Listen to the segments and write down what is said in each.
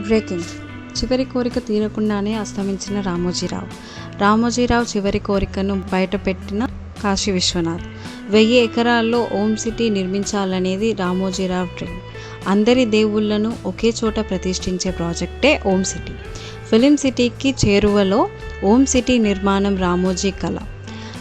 Breaking చివరి కోరిక తీరకుండానే అస్తమించిన రామోజీరావు. రామోజీరావు చివరి కోరికను బయటపెట్టిన కాశీ విశ్వనాథ్. వెయ్యి ఎకరాల్లో ఓం సిటీ నిర్మించాలనేది రామోజీరావు డ్రీమ్. అందరి దేవుళ్ళను ఒకే చోట ప్రతిష్ఠించే ప్రాజెక్టే ఓం సిటీ. ఫిలిం సిటీకి చేరువలో ఓం సిటీ నిర్మాణం రామోజీ కళ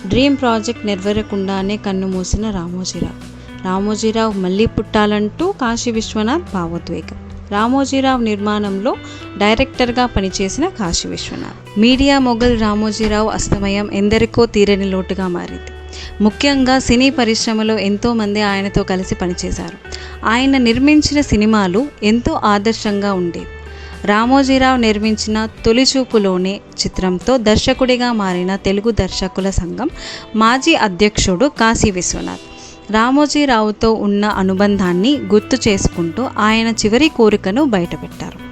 డ్రీమ్ ప్రాజెక్ట్ నెరవేరకుండానే కన్నుమూసిన రామోజీరావు. రామోజీరావు మళ్ళీ పుట్టాలంటూ కాశీ విశ్వనాథ్ భావోద్వేగం. రామోజీరావు నిర్మాణంలో డైరెక్టర్గా పనిచేసిన కాశీ విశ్వనాథ్. మీడియా మొఘల్ రామోజీరావు అస్తమయం ఎందరికో తీరని లోటుగా మారింది. ముఖ్యంగా సినీ పరిశ్రమలో ఎంతోమంది ఆయనతో కలిసి పనిచేశారు. ఆయన నిర్మించిన సినిమాలు ఎంతో ఆదర్శంగా ఉండేవి. రామోజీరావు నిర్మించిన తొలిచూపులోనే చిత్రంతో దర్శకుడిగా మారిన తెలుగు దర్శకుల సంఘం మాజీ అధ్యక్షుడు కాశీ విశ్వనాథ్. రామోజీరావుతో ఉన్న అనుబంధాన్ని గుర్తు చేసుకుంటూ ఆయన చివరి కోరికను బయటపెట్టారు.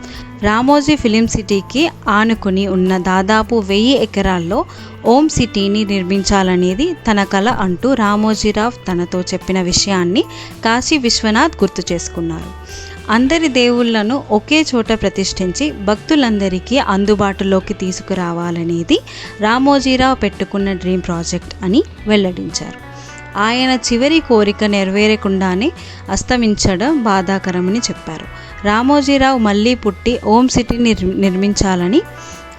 రామోజీ ఫిలిం సిటీకి ఆనుకుని ఉన్న దాదాపు వెయ్యి ఎకరాల్లో ఓం సిటీని నిర్మించాలనేది తన కల అంటూ రామోజీరావు తనతో చెప్పిన విషయాన్ని కాశీ విశ్వనాథ్ గుర్తు చేసుకున్నారు. అందరి దేవుళ్ళను ఒకే చోట ప్రతిష్ఠించి భక్తులందరికీ అందుబాటులోకి తీసుకురావాలనేది రామోజీరావు పెట్టుకున్న డ్రీమ్ ప్రాజెక్ట్ అని వెల్లడించారు. ఆయన చివరి కోరిక నెరవేరకుండానే అస్తమించడం బాధాకరమని చెప్పారు. రామోజీరావు మళ్ళీ పుట్టి ఓం సిటీ నిర్ నిర్మించాలని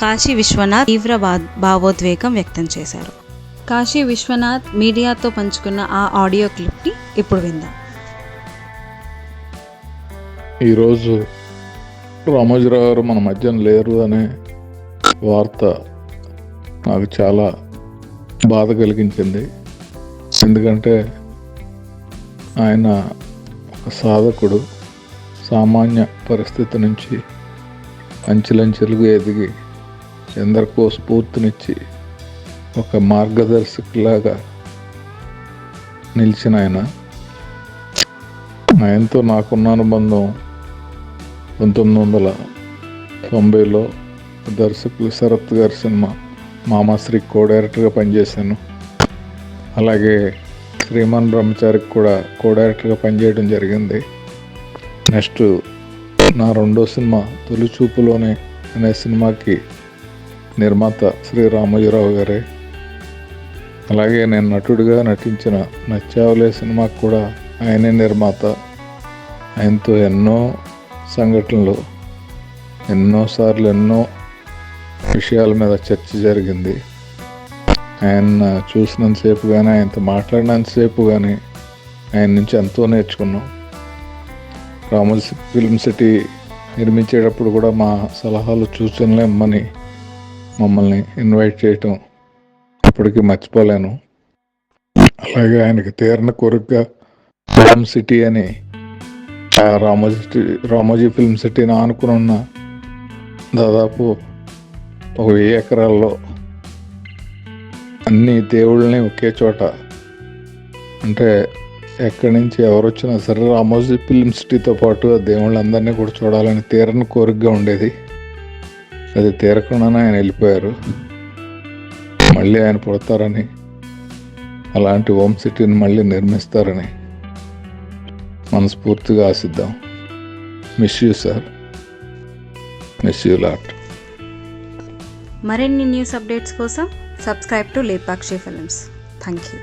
కాశీ విశ్వనాథ్ తీవ్ర భా భావోద్వేగం వ్యక్తం చేశారు. కాశీ విశ్వనాథ్ మీడియాతో పంచుకున్న ఆ ఆడియో క్లిప్ని ఇప్పుడు విందాం. ఈరోజు రామోజీరావు గారు మన మధ్యన లేరు అనే వార్త నాకు చాలా బాధ కలిగించింది. ఎందుకంటే ఆయన ఒక సాధకుడు సామాన్య పరిస్థితి నుంచి అంచెలంచెలుగా ఎదిగి ఎందరికో స్ఫూర్తినిచ్చి ఒక మార్గదర్శకులాగా నిలిచిన ఆయన. ఆయనతో నాకున్న అనుబంధం పంతొమ్మిది వందల తొంభైలో దర్శకులు శరత్ గారి సినిమా మామాశ్రీ కో డైరెక్టర్గా పనిచేశాను. అలాగే శ్రీమాన్ బ్రహ్మచారికి కూడా కో డైరెక్టర్గా పనిచేయడం జరిగింది. నెక్స్ట్ నా రెండో సినిమా తొలి చూపులోనే అనే సినిమాకి నిర్మాత శ్రీ రామోజీరావు గారే. అలాగే నేను నటుడిగా నటించిన నచ్చావులే సినిమాకి కూడా ఆయనే నిర్మాత. ఆయనతో ఎన్నో సంఘటనలు ఎన్నోసార్లు ఎన్నో విషయాల మీద చర్చ జరిగింది. ఆయన చూసినంతసేపు కానీ ఆయనతో మాట్లాడినంతసేపు కానీ ఆయన నుంచి ఎంతో నేర్చుకున్నాం. రామోజీ ఫిల్మ్ సిటీ నిర్మించేటప్పుడు కూడా మా సలహాలు సూచనలు ఇమ్మని మమ్మల్ని ఇన్వైట్ చేయటం ఇప్పటికీ మర్చిపోలేను. అలాగే ఆయనకి తీరిన కోరికగా ఫిల్మ్ సిటీ అని ఆ రామోజీ రామోజీ ఫిల్మ్ సిటీని ఆనుకుని ఉన్న దాదాపు ఒక వెయ్యి ఎకరాల్లో అన్ని దేవుళ్ళని ఒకే చోట. అంటే ఎక్కడి నుంచి ఎవరు వచ్చినా సరే రామోజీ ఫిల్మ్ సిటీతో పాటు ఆ దేవుళ్ళందరినీ కూడా చూడాలని తీరని కోరికగా ఉండేది. అది తీరకుండానే ఆయన వెళ్ళిపోయారు. మళ్ళీ ఆయన పుడతారని అలాంటి హోమ్ సిటీని మళ్ళీ నిర్మిస్తారని మనస్ఫూర్తిగా ఆశిద్దాం. Miss you sir miss you lot మరిన్ని న్యూస్ అప్డేట్స్ కోసం subscribe to Lepakshi films. Thank you